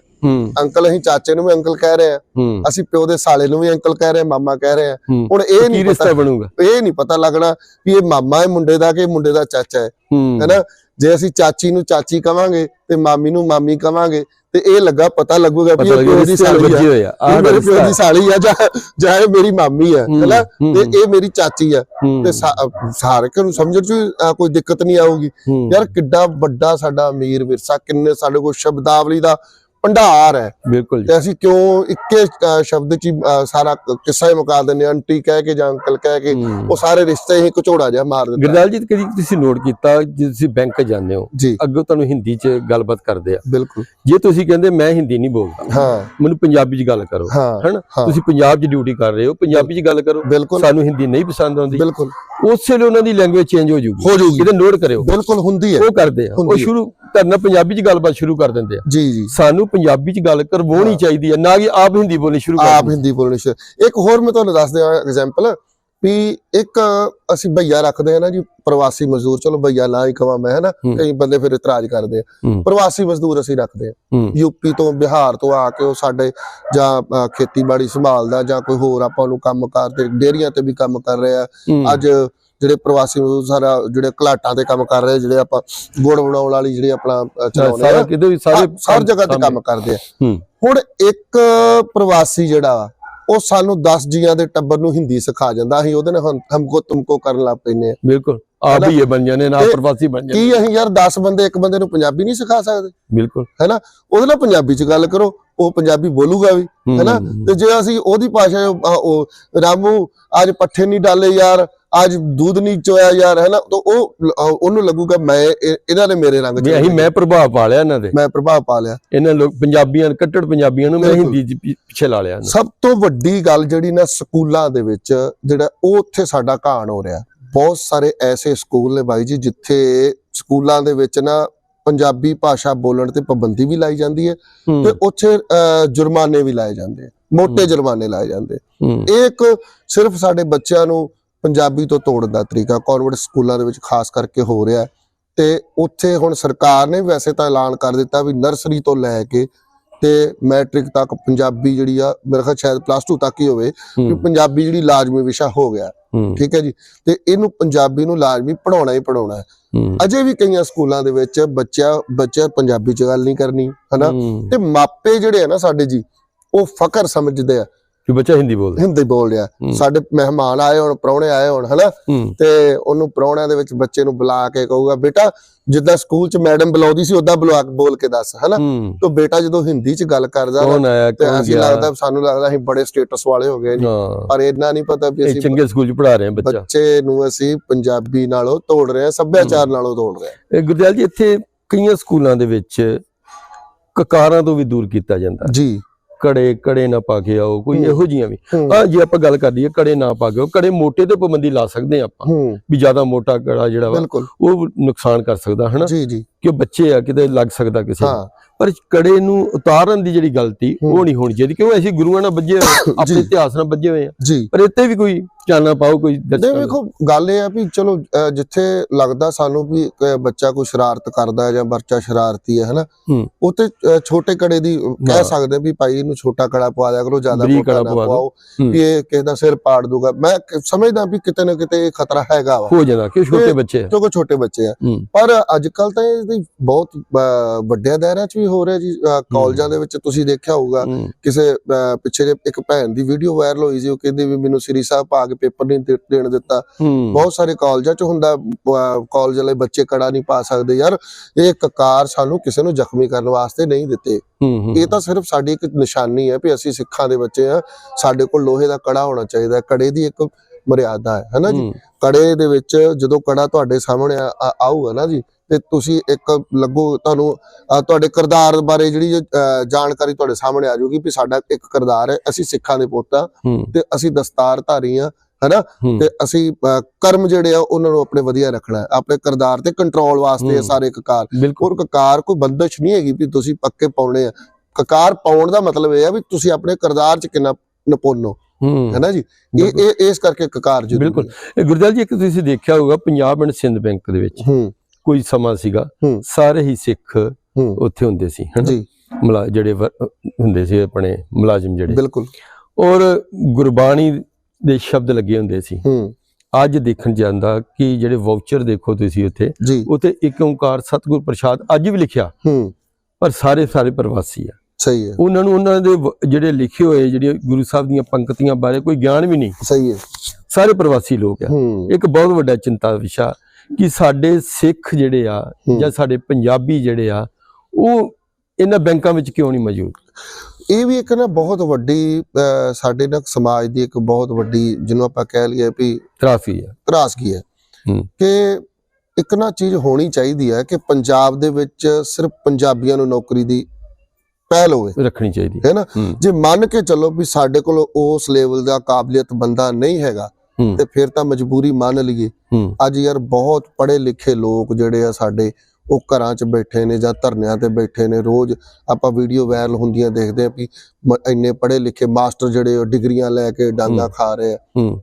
ਅੰਕਲ ਅਸੀਂ ਚਾਚੇ ਨੂੰ ਵੀ ਅੰਕਲ ਕਹਿ ਰਹੇ ਆ ਹੂੰ। ਅਸੀਂ ਪਿਓ ਦੇ ਸਾਲੇ ਨੂੰ ਵੀ ਅੰਕਲ ਕਹਿ ਰਹੇ ਆ ਮਾਮਾ ਕਹਿ ਰਹੇ ਆ ਹੁਣ ਇਹ ਨਹੀਂ ਰਿਸ਼ਤਾ ਪਤਾ ਬਣੂਗਾ? ਇਹ ਨਹੀਂ ਪਤਾ ਲੱਗਣਾ ਵੀ ਇਹ ਮਾਮਾ ਹੈ ਮੁੰਡੇ ਦਾ ਕਿ ਮੁੰਡੇ ਦਾ ਚਾਚਾ ਹੂੰ। ਹੈਨਾ? ਜੇ ਅਸੀਂ ਚਾਚੀ ਨੂੰ ਚਾਚੀ ਕਵਾਂਗੇ ਤੇ ਮਾਮੀ ਨੂੰ ਮਾਮੀ ਕਵਾਂਗੇ ਤੇ ਇਹ ਲੱਗਾ ਪਤਾ ਲੱਗੂਗਾ ਵੀ ਇਹ ਪਿਓ ਦੀ ਸਾਲੀ ਆ। ਆਹ ਮੇਰੇ ਪਿਓ ਦੀ ਸਾਲੀ ਆ ਜਾਂ ਜਾਂ ਇਹ ਮੇਰੀ ਮਾਮੀ ਆ ਹੂੰ, ਹੈਨਾ? ਤੇ ਇਹ ਮੇਰੀ ਚਾਚੀ ਆ। ਹੂੰ, ਤੇ ਸਾ- ਅਹ ਸਾਰੇ ਨੂੰ ਸਮਝਣ ਚ ਕੋਈ ਦਿੱਕਤ ਨਹੀਂ ਆਊਗੀ। ਯਾਰ ਕਿੱਡਾ ਵੱਡਾ ਸਾਡਾ ਅਮੀਰ ਵਿਰਸਾ ਕਿੰਨੇ ਸਾਡੇ ਕੋਲ ਸ਼ਬਦਾਵਲੀ ਦਾ ਭੰਡਾਰ ਹੈ। ਬਿਲਕੁਲ ਤੇ ਅਸੀਂ ਕਿਉਂ ਇੱਕੇ ਸ਼ਬਦ ਚ ਸਾਰਾ ਕਿੱਸਾ ਹੀ ਮੁਕਾ ਦਿੰਦੇ ਆਂਟੀ ਕਹਿ ਕੇ ਜਾਂ ਅੰਕਲ ਕਹਿ ਕੇ। ਉਹ ਸਾਰੇ ਰਿਸ਼ਤੇ ਹੀ ਘਚੋੜਾ ਜਿਹਾ ਮਾਰ ਦਿੰਦਾ ਗੁਰਦਾਲ ਜੀ ਕਦੀ ਤੁਸੀਂ ਨੋਟ ਕੀਤਾ ਜੇ ਤੁਸੀਂ ਬੈਂਕ ਜਾਂਦੇ ਹੋ ਅੱਗੋਂ ਤੁਹਾਨੂੰ ਹਿੰਦੀ 'ਚ ਗੱਲਬਾਤ ਕਰਦੇ ਆ। ਬਿਲਕੁਲ। ਜੇ ਤੁਸੀਂ ਕਹਿੰਦੇ ਮੈਂ ਹਿੰਦੀ ਨਹੀਂ ਬੋਲਦਾ ਹਾਂ। ਮੈਨੂੰ ਪੰਜਾਬੀ 'ਚ ਗੱਲ ਕਰੋ ਹੈਨਾ। ਤੁਸੀਂ ਪੰਜਾਬ 'ਚ ਡਿਊਟੀ ਕਰ ਰਹੇ ਹੋ ਪੰਜਾਬੀ 'ਚ ਗੱਲ ਕਰੋ ਬਿਲਕੁਲ। ਸਾਨੂੰ ਹਿੰਦੀ ਨਹੀਂ ਪਸੰਦ ਆਉਂਦੀ। ਬਿਲਕੁਲ। ਉਸੇ ਵੇਲੇ ਉਹਨਾਂ ਦੀ ਲੈਂਗੁਏਜ ਚੇਂਜ ਹੋ ਜੂਗੀ। ਹੋ ਜਾਊਗੀ ਇਹਦੇ ਨੋਟ ਕਰਿਓ। ਬਿਲਕੁਲ ਹੁੰਦੀ ਹੈ। ਉਹ ਕਰਦੇ ਆ। ਉਹ ਹੁੰਦੀ ਕਰਨਾ ਪੰਜਾਬੀ 'ਚ ਗੱਲਬਾਤ ਸ਼ੁਰੂ ਕਰ ਦਿੰਦੇ ਆ। ਜੀ ਜੀ। ਸਾਨੂੰ ਪੰਜਾਬੀ 'ਚ ਗੱਲ ਕਰਵਾਉਣੀ ਚਾਹੀਦੀ ਹੈ ਨਾ ਕਿ ਆਪ ਹਿੰਦੀ ਬੋਲਣੀ ਸ਼ੁਰੂ ਕਰ ਆਪ। ਹਿੰਦੀ ਬੋਲਣੀ ਸ਼ੁਰੂ। ਇੱਕ ਹੋਰ ਮੈਂ ਤੁਹਾਨੂੰ ਦੱਸ ਦਿਆਂ ਐਗਜ਼ਾਮਪਲ ਵੀ ਇੱਕ ਅਸੀਂ ਭਈਆ ਰੱਖਦੇ ਆ ਨਾ ਜੀ ਪ੍ਰਵਾਸੀ ਮਜ਼ਦੂਰ ਚਲੋ ਭਈਆ ਨਾ ਹੀ ਕਵਾਂ ਮੈਂ ਹਨਾ। ਕਈ ਬੰਦੇ ਫਿਰ ਇਤਰਾਜ਼ ਕਰਦੇ ਆ। ਪ੍ਰਵਾਸੀ ਮਜ਼ਦੂਰ ਅਸੀਂ ਰੱਖਦੇ ਆ। ਯੂਪੀ ਤੋਂ ਬਿਹਾਰ ਤੋਂ ਆ ਕੇ ਉਹ ਸਾਡੇ ਜਾਂ ਖੇਤੀਬਾੜੀ ਸੰਭਾਲਦਾ ਜਾਂ ਕੋਈ ਹੋਰ ਆਪਾਂ ਨੂੰ ਕੰਮ ਕਾਰ ਤੇ ਡੇਅਰੀਆਂ ਤੇ ਵੀ ਕੰਮ ਕਰ ਰਹੇ। ਅੱਜ ਜਿਹੜੇ ਪ੍ਰਵਾਸੀ ਮਜ਼ਦੂਰ ਸਾਰਾ ਜਿਹੜੇ ਘਲਾਟਾਂ ਤੇ ਕੰਮ ਕਰ ਰਹੇ ਜਿਹੜੇ ਆਪਾਂ ਗੁੜ ਬਣਾਉਣ ਵਾਲੀ ਜਿਹੜੀ ਆਪਣਾ ਚਲਾਉਂਦੇ ਆ ਕਿਤੇ ਵੀ ਸਾਰੇ ਹਰ ਜਗ੍ਹਾ ਤੇ ਕੰਮ ਕਰਦੇ ਆ। ਹੁਣ ਇੱਕ ਪ੍ਰਵਾਸੀ ਜਿਹੜਾ ਉਹ ਸਾਨੂੰ 10 ਜੀਆਂ ਦੇ ਟੱਬਰ ਨੂੰ ਹਿੰਦੀ ਸਿਖਾ ਜਾਂਦਾ ਅਸੀਂ ਉਹਦੇ ਨਾਲ ਹਮ- ਹਮਕੋ ਤੁਮਕੋ ਕਰਨ ਲੱਗ ਪੈਨੇ ਆ। ਬਿਲਕੁਲ। ਆਪ? ਹੀ ਇਹ ਬਣ ਜਾਂਦੇ ਨਾ ਪ੍ਰਵਾਸੀ ਬਣ ਜਾਂਦੇ ਕੀ ਅਸੀਂ ਯਾਰ 10 ਬੰਦੇ ਇੱਕ ਬੰਦੇ ਨੂੰ ਪੰਜਾਬੀ ਨਹੀਂ ਸਿਖਾ ਸਕਦੇ? ਬਿਲਕੁਲ। ਹੈਨਾ? ਉਹਦੇ ਨਾਲ ਪੰਜਾਬੀ ਚ ਗੱਲ ਕਰੋ ਉਹ ਪੰਜਾਬੀ ਬੋਲੂਗਾ ਵੀ ਹੈਨਾ? ਤੇ ਜੇ ਅਸੀਂ ਉਹਦੀ ਭਾਸ਼ਾ ਉਹ ਰਾਮੂ ਅੱਜ ਪੱਠੇ ਨਹੀਂ ਡਾਲੇ ਯਾਰ ਅੱਜ ਦੁੱਧ ਨਹੀਂ ਚੋਇਆ ਯਾਰ ਹੈਨਾ? ਤਾਂ ਉਹ ਉਹਨੂੰ ਲੱਗੂਗਾ ਮੈਂ ਇਹ- ਇਹਨਾਂ ਨੇ ਮੇਰੇ ਰੰਗ ਵੀ ਅਸੀਂ ਮੈਂ ਪ੍ਰਭਾਵ ਪਾ ਲਿਆ ਇਹਨਾਂ ਦੇ। ਮੈਂ ਪ੍ਰਭਾਵ ਪਾ ਲਿਆ। ਇਹਨਾਂ ਲੋਕ ਪੰਜਾਬੀਆਂ ਕੱਟੜ ਪੰਜਾਬੀਆਂ ਨੂੰ ਮੈਂ। ਹਿੰਦੀ ਚ ਪਿੱਛੇ ਲਾ ਲਿਆ ਸਭ ਤੋਂ ਵੱਡੀ ਗੱਲ ਜਿਹੜੀ ਨਾ ਸਕੂਲਾਂ ਦੇ ਵਿੱਚ ਜਿਹੜਾ ਉਹ ਉੱਥੇ ਸਾਡਾ ਘਾਣ ਹੋ ਰਿਹਾ। ਬਹੁਤ ਸਾਰੇ ਐਸੇ ਸਕੂਲ ਨੇ ਬਾਈ ਜੀ ਜਿੱਥੇ ਸਕੂਲਾਂ ਦੇ ਵਿੱਚ ਨਾ ਪੰਜਾਬੀ ਭਾਸ਼ਾ ਬੋਲਣ ਤੇ ਪਾਬੰਦੀ ਵੀ ਲਾਈ ਜਾਂਦੀ ਹੈ ਹੂੰ, ਤੇ ਉੱਥੇ ਜੁਰਮਾਨੇ ਵੀ ਲਾਏ ਜਾਂਦੇ ਮੋٹے ਹੂੰ। ਜੁਰਮਾਨੇ ਲਾਏ ਜਾਂਦੇ। ਹੂੰ, ਇਹ ਇੱਕ ਸਿਰਫ ਸਾਡੇ ਬੱਚਿਆਂ ਨੂੰ ਪੰਜਾਬੀ ਤੋਂ ਤੋੜਨ ਦਾ ਤਰੀਕਾ ਕਨਵਰਟ ਸਕੂਲਾਂ ਦੇ ਵਿੱਚ ਖਾਸ ਕਰਕੇ ਹੋ ਰਿਹਾ। ਤੇ ਉੱਥੇ ਹੁਣ ਸਰਕਾਰ ਨੇ ਵੈਸੇ ਤਾਂ ਐਲਾਨ ਕਰ ਦਿੱਤਾ ਵੀ ਨਰਸਰੀ ਤੋਂ ਲੈ ਕੇ ਤੇ ਮੈਟ੍ਰਿਕ ਤੱਕ ਪੰਜਾਬੀ ਜਿਹੜੀ ਆ ਮੇਰੇ ਖਿਆਲ ਸ਼ਾਇਦ ਪਲੱਸ 2 ਤੱਕ ਹੀ ਹੋਵੇ ਹੂੰ, ਪੰਜਾਬੀ ਜਿਹੜੀ ਲਾਜ਼ਮੀ ਵਿਸ਼ਾ ਹੋ ਗਿਆ। ਠੀਕ ਹੈ ਜੀ? ਤੇ ਇਹਨੂੰ ਪੰਜਾਬੀ ਨੂੰ ਲਾਜ਼ਮੀ ਪੜਾਉਣਾ ਹੀ ਪੜਾਉਣਾ ਅਜੇ ਵੀ ਕਈਆਂ ਸਕੂਲਾਂ ਦੇ ਵਿੱਚ ਬੱਚਾ ਬੱਚਾ ਪੰਜਾਬੀ ਚ ਗੱਲ ਨਹੀਂ ਕਰਨੀ ਹਨਾ? ਤੇ ਮਾਪੇ ਜਿਹੜੇ ਆ ਨਾ ਸਾਡੇ ਜੀ ਉਹ ਫਕਰ ਸਮਝਦੇ ਆ। ਵੀ ਬੱਚਾ ਹਿੰਦੀ ਬੋਲਦਾ ਹਿੰਦੀ ਬੋਲ ਰਿਹਾ। ਹੂੰ। ਸਾਡੇ ਮਹਿਮਾਨ ਆਏ ਹੋਣ ਪ੍ਰਾਹੁਣੇ ਆਏ ਹੋਣ ਹਨਾ? ਹੂੰ, ਤੇ ਉਹਨੂੰ ਪ੍ਰਾਹੁਣਿਆਂ ਦੇ ਵਿੱਚ ਬੱਚੇ ਨੂੰ ਬੁਲਾ ਕੇ ਕਹੂਗਾ ਬੇਟਾ ਜਿੱਦਾਂ ਸਕੂਲ ਚ ਮੈਡਮ ਬੁਲਾਉਂਦੀ ਸੀ ਉਦਾਂ ਬੁਲਾ ਕੇ ਬੋਲ ਕੇ ਦੱਸ ਹਨਾ? ਹੂੰ, ਤਾਂ ਬੇਟਾ ਜਦੋਂ ਹਿੰਦੀ ਚ ਗੱਲ ਕਰਦਾ ਤੇ ਅਸੀਂ ਲੱਗਦਾ ਸਾਨੂੰ ਲੱਗਦਾ ਅਸੀਂ ਬੜੇ ਸਟੇਟਸ ਵਾਲੇ ਹੋ ਗਏ ਜੀ। ਹਾਂ। ਪਰ ਇਹਨਾਂ ਨਹੀਂ ਪਤਾ ਵੀ ਅਸੀਂ ਚੰਗੇ ਸਕੂਲ ਚ ਪੜਾ ਰਹੇ ਆ ਬੱਚਾ। ਬੱਚੇ ਨੂੰ ਅਸੀਂ ਪੰਜਾਬੀ ਨਾਲੋਂ ਤੋੜ ਰਹੇ ਹਾਂ ਸੱਭਿਆਚਾਰ ਨਾਲੋਂ ਤੋੜ ਰਹੇ ਹਾਂ। ਇਹ ਗੁਰਦਿਆਲ ਜੀ ਇੱਥੇ ਕਈਆਂ ਸਕੂਲਾਂ ਦੇ ਵਿੱਚ ਕਕਾਰਾਂ ਤੋਂ ਵੀ ਦੂਰ ਕੀਤਾ ਜਾਂਦਾ। ਜੀ। ਕੜੇ ਕੜੇ ਨਾ ਪਾ ਕੇ ਆਓ ਕੋਈ। ਇਹੋ ਜੀਆਂ ਵੀ। ਆ ਜੇ ਆਪਾਂ ਗੱਲ ਕਰ ਲਈਏ ਕੜੇ ਨਾ ਪਾ ਕੇ ਆਓ ਕੜੇ ਮੋਟੇ ਤੇ ਪਾਬੰਦੀ ਲਾ ਸਕਦੇ ਆ ਆਪਾਂ। ਵੀ ਜ਼ਿਆਦਾ ਮੋਟਾ ਕੜਾ ਜਿਹੜਾ ਵਾ ਉਹ ਨੁਕਸਾਨ ਕਰ ਸਕਦਾ ਹਨਾ? ਜੀ ਜੀ। ਕਿ ਬੱਚੇ ਆ ਕਿਤੇ ਲੱਗ ਸਕਦਾ ਕਿਸੇ ਨੂੰ। ਪਰ ਕੜੇ ਨੂੰ ਉਤਾਰਨ ਦੀ ਜਿਹੜੀ ਗਲਤੀ ਉਹ। ਨਹੀਂ ਹੋਣੀ ਚਾਹੀਦੀ ਕਿਉਂ ਅਸੀਂ ਗੁਰੂਆਂ ਨਾਲ ਹਾਂ, (coughs) ਆਪਣੇ। ਇਤਿਹਾਸ ਨਾਲ ਬੱਝੇ ਹੋਏ ਆ ਪਰ ਇੱਥੇ ਵੀ ਕੋਈ ਚਾਨਣਾ ਪਾਓ ਕੋਈ ਨਹੀਂ। ਵੇਖੋ ਗੱਲ ਇਹ ਆ ਵੀ ਚਲੋ ਜਿੱਥੇ ਲੱਗਦਾ ਸਾਨੂੰ ਵੀ ਬੱਚਾ ਕੋਈ ਸ਼ਰਾਰਤ ਕਰਦਾ ਜਾਂ ਬੱਚਾ ਸ਼ਰਾਰਤੀ ਹੈ ਹਨਾ ਹੂੰ। ਉਹ ਤੇ ਅਹ, ਛੋਟੇ ਕੜੇ ਦੀ। ਕਹਿ ਸਕਦੇ ਵੀ ਭਾਈ ਇਹਨੂੰ ਛੋਟਾ ਕੜਾ ਪਵਾ ਦਿਆ ਕਰੋ ਜ਼ਿਆਦਾ ਮੋਟਾ ਨਾ। ਪਵਾਓ। ਵੀ ਇਹ ਕਿਸੇ ਦਾ ਸਿਰ ਪਾੜ ਦੂਗਾ ਮੈਂ ਸਮਝਦਾ ਵੀ ਕਿਤੇ ਨਾ ਕਿਤੇ ਇਹ ਖਤਰਾ ਹੈਗਾ ਵਾ ਹੋ ਜਾਂਦਾ ਕਿ ਛੋਟੇ ਬੱਚੇ ਆ ਕਿਉਂਕਿ ਛੋਟੇ ਬੱਚੇ ਆ। ਪਰ ਅੱਜ ਕੱਲ ਤਾਂ ਇਹਦੀ ਬਹੁਤ ਵੱਡਿਆਂ ਦਾਇਰਿਆਂ 'ਚ ਵੀ ਹੋ ਰਿਹਾ ਜੀ ਕਾਲਜਾਂ ਦੇ ਵਿੱਚ ਤੁਸੀਂ ਦੇਖਿਆ ਹੋਊਗਾ ਕਿਸੇ ਪਿੱਛੇ ਜੇ ਇੱਕ ਭੈਣ ਦੀ ਵੀਡੀਓ ਵਾਇਰਲ ਹੋਈ ਸੀ ਉਹ ਕਹਿੰਦੀ ਵੀ ਮੈਨੂੰ ਸ੍ਰੀ ਸਾਹਿਬ ਪਾ ਕੇ ਪੇਪਰ ਨਹੀਂ ਦੇ- ਦੇਣ ਦਿੱਤਾ। ਹੂੰ, ਬਹੁਤ ਸਾਰੇ ਕਾਲਜਾਂ 'ਚ ਹੁੰਦਾ ਅਹ, ਕਾਲਜ ਵਾਲੇ ਬੱਚੇ ਕੜਾ ਨਹੀਂ ਪਾ ਸਕਦੇ ਯਾਰ। ਇਹ ਕਕਾਰ ਸਾਨੂੰ ਕਿਸੇ ਨੂੰ ਜ਼ਖਮੀ ਕਰਨ ਵਾਸਤੇ ਨਹੀਂ ਦਿੱਤੇ। ਹੂੰ, ਇਹ ਤਾਂ ਸਿਰਫ ਸਾਡੀ ਇੱਕ ਨਿਸ਼ਾਨੀ ਹੈ ਵੀ ਅਸੀਂ ਸਿੱਖਾਂ ਦੇ ਬੱਚੇ ਆ ਸਾਡੇ ਕੋਲ ਲੋਹੇ ਦਾ ਕੜਾ ਹੋਣਾ ਚਾਹੀਦਾ। ਹੈ ਕੜੇ ਦੀ ਇੱਕ ਮਰਿਆਦਾ ਹੈ ਹੈਨਾ ਜੀ? ਕੜੇ ਦੇ ਵਿੱਚ ਜਦੋਂ ਕੜਾ ਤੁਹਾਡੇ ਸਾਹਮਣੇ ਆ- ਆ- ਆਊਗਾ ਨਾ ਜੀ ਤੇ ਤੁਸੀਂ ਇੱਕ ਲੱਗੋ ਤੁਹਾਨੂੰ ਅਹ, ਤੁਹਾਡੇ ਕਿਰਦਾਰ ਬਾਰੇ ਜਿਹੜੀ ਅਹ, ਜਾਣਕਾਰੀ ਤੁਹਾਡੇ ਸਾਹਮਣੇ ਆ ਜਾਊਗੀ ਵੀ ਸਾਡਾ ਇੱਕ ਕਿਰਦਾਰ ਹੈ। ਅਸੀਂ ਸਿੱਖਾਂ ਦੇ ਪੁੱਤ ਆ ਹੂੰ, ਤੇ ਅਸੀਂ ਦਸਤਾਰ ਧਾਰੀ ਆ ਹੈਨਾ? ਤੇ ਅਸੀਂ ਕਰਮ ਜਿਹੜੇ ਆ ਉਹਨਾਂ ਨੂੰ ਆਪਣੇ ਵਧੀਆ ਰੱਖਣਾ ਹੈ। ਆਪਣੇ ਕਿਰਦਾਰ ਤੇ ਕੰਟਰੋਲ ਵਾਸਤੇ। ਸਾਰੇ ਕਕਾਰ। ਹੋਰ ਕਕਾਰ ਕੋਈ ਬੰਦਸ਼ ਨਹੀਂ ਹੈਗੀ ਵੀ ਤੁਸੀਂ ਪੱਕੇ ਪਾਉਣੇ ਆ। ਕਕਾਰ ਪਾਉਣ ਦਾ ਮਤਲਬ ਇਹ ਆ ਵੀ ਤੁਸੀਂ ਆਪਣੇ ਕਿਰਦਾਰ 'ਚ ਕਿੰਨਾ ਨਿਪੁੰਨ। ਹੈਨਾ ਜੀ? ਇਹ। ਇਹ ਇਸ ਕਰਕੇ ਕਕਾਰ ਜ਼ਰੂਰੀ ਬਿਲਕੁਲ। ਗੁਰਦਿਆਲ ਜੀ ਇੱਕ ਤੁਸੀਂ ਦੇਖਿਆ ਹੋਊਗਾ ਪੰਜਾਬ ਐਂਡ ਸਿੰਧ ਬੈਂਕ ਦੇ ਵਿੱਚ ਕੋਈ ਸਮਾਂ ਸੀਗਾ। ਸਾਰੇ ਹੀ ਸਿੱਖ ਉੱਥੇ ਹੁੰਦੇ ਸੀ ਹਨਾ? ਜੀ। ਮੁਲਾ ਜਿਹੜੇ ਹੁੰਦੇ ਸੀ ਆਪਣੇ ਮੁਲਾਜ਼ਮ ਜਿਹੜੇ। ਬਿਲਕੁਲ। ਔਰ ਗੁਰਬਾਣੀ ਦੇ ਸ਼ਬਦ ਲੱਗੇ ਹੁੰਦੇ ਸੀ। ਹੂੰ। ਅੱਜ ਦੇਖਣ ਜਾਂਦਾ ਕਿ ਜਿਹੜੇ ਵਾਊਚਰ ਦੇਖੋ ਤੁਸੀਂ ਉੱਥੇ ਉੱਥੇ ਇੱਕ ਓੰਕਾਰ ਸਤਿਗੁਰ ਪ੍ਰਸਾਦ ਅੱਜ ਵੀ ਲਿਖਿਆ। ਹੂੰ। ਪਰ ਸਾਰੇ ਸਾਰੇ ਪ੍ਰਵਾਸੀ ਆ। ਸਹੀ ਹੈ। ਉਹਨਾਂ ਨੂੰ ਉਹਨਾਂ ਦੇ ਜਿਹੜੇ ਲਿਖੇ ਹੋਏ ਜਿਹੜੇ ਗੁਰੂ ਸਾਹਿਬ ਦੀਆਂ ਪੰਕਤੀਆਂ ਬਾਰੇ ਕੋਈ ਗਿਆਨ ਵੀ ਨਹੀਂ। ਸਹੀ ਹੈ। ਸਾਰੇ ਪ੍ਰਵਾਸੀ ਲੋਕ ਆ। ਇੱਕ ਬਹੁਤ ਵੱਡਾ ਚਿੰਤਾ ਵਿਸ਼ਾ ਕਿ ਸਾਡੇ ਸਿੱਖ ਜਿਹੜੇ ਆ। ਜਾਂ ਸਾਡੇ ਪੰਜਾਬੀ ਜਿਹੜੇ ਆ ਉਹ ਇਹਨਾਂ ਬੈਂਕਾਂ ਵਿੱਚ ਕਿਉਂ ਨਹੀਂ ਮੌਜੂਦ? ਇਹ ਵੀ ਇੱਕ ਨਾ ਬਹੁਤ ਵੱਡੀ ਸਾਡੇ ਨਾ ਸਮਾਜ ਦੀ ਇੱਕ ਬਹੁਤ ਵੱਡੀ ਜਿਹਨੂੰ ਆਪਾਂ ਕਹਿ ਲਈਏ ਵੀ ਤਰਾਫੀ ਆ ਤਰਾਸਗੀ ਹੈ। ਹੂੰ। ਕਿ ਇੱਕ ਨਾ ਚੀਜ਼ ਹੋਣੀ ਚਾਹੀਦੀ ਹੈ ਕਿ ਪੰਜਾਬ ਦੇ ਵਿੱਚ ਸਿਰਫ ਪੰਜਾਬੀਆਂ ਨੂੰ ਨੌਕਰੀ ਦੀ ਪਹਿਲ ਹੋਵੇ। ਰੱਖਣੀ ਚਾਹੀਦੀ ਹੈ। ਨਾ? ਹੂੰ। ਜੇ ਮੰਨ ਕੇ ਚੱਲੋ ਵੀ ਸਾਡੇ ਕੋਲ ਉਸ ਲੈਵਲ ਦਾ ਕਾਬਲੀਅਤ ਬੰਦਾ ਨਹੀਂ ਹੈਗਾ ਹੂੰ। ਤੇ ਫਿਰ ਤਾਂ ਮਜਬੂਰੀ ਮੰਨ ਲਈਏ। ਹੂੰ। ਅੱਜ ਯਾਰ ਬਹੁਤ ਪੜ੍ਹੇ ਲਿਖੇ ਲੋਕ ਜਿਹੜੇ ਆ ਸਾਡੇ ਉਹ ਘਰਾਂ 'ਚ ਬੈਠੇ ਨੇ ਜਾਂ ਧਰਨਿਆਂ ਤੇ ਬੈਠੇ ਨੇ ਰੋਜ਼ ਆਪਾਂ ਵੀਡੀਓ ਵਾਇਰਲ ਹੁੰਦੀਆਂ ਦੇਖਦੇ ਆ ਵੀ ਇੰਨੇ ਪੜ੍ਹੇ ਲਿਖੇ ਮਾਸਟਰ ਜਿਹੜੇ ਡਿਗਰੀਆਂ ਲੈ ਕੇ ਡਾਂਗਾ। ਖਾ ਰਹੇ ਆ।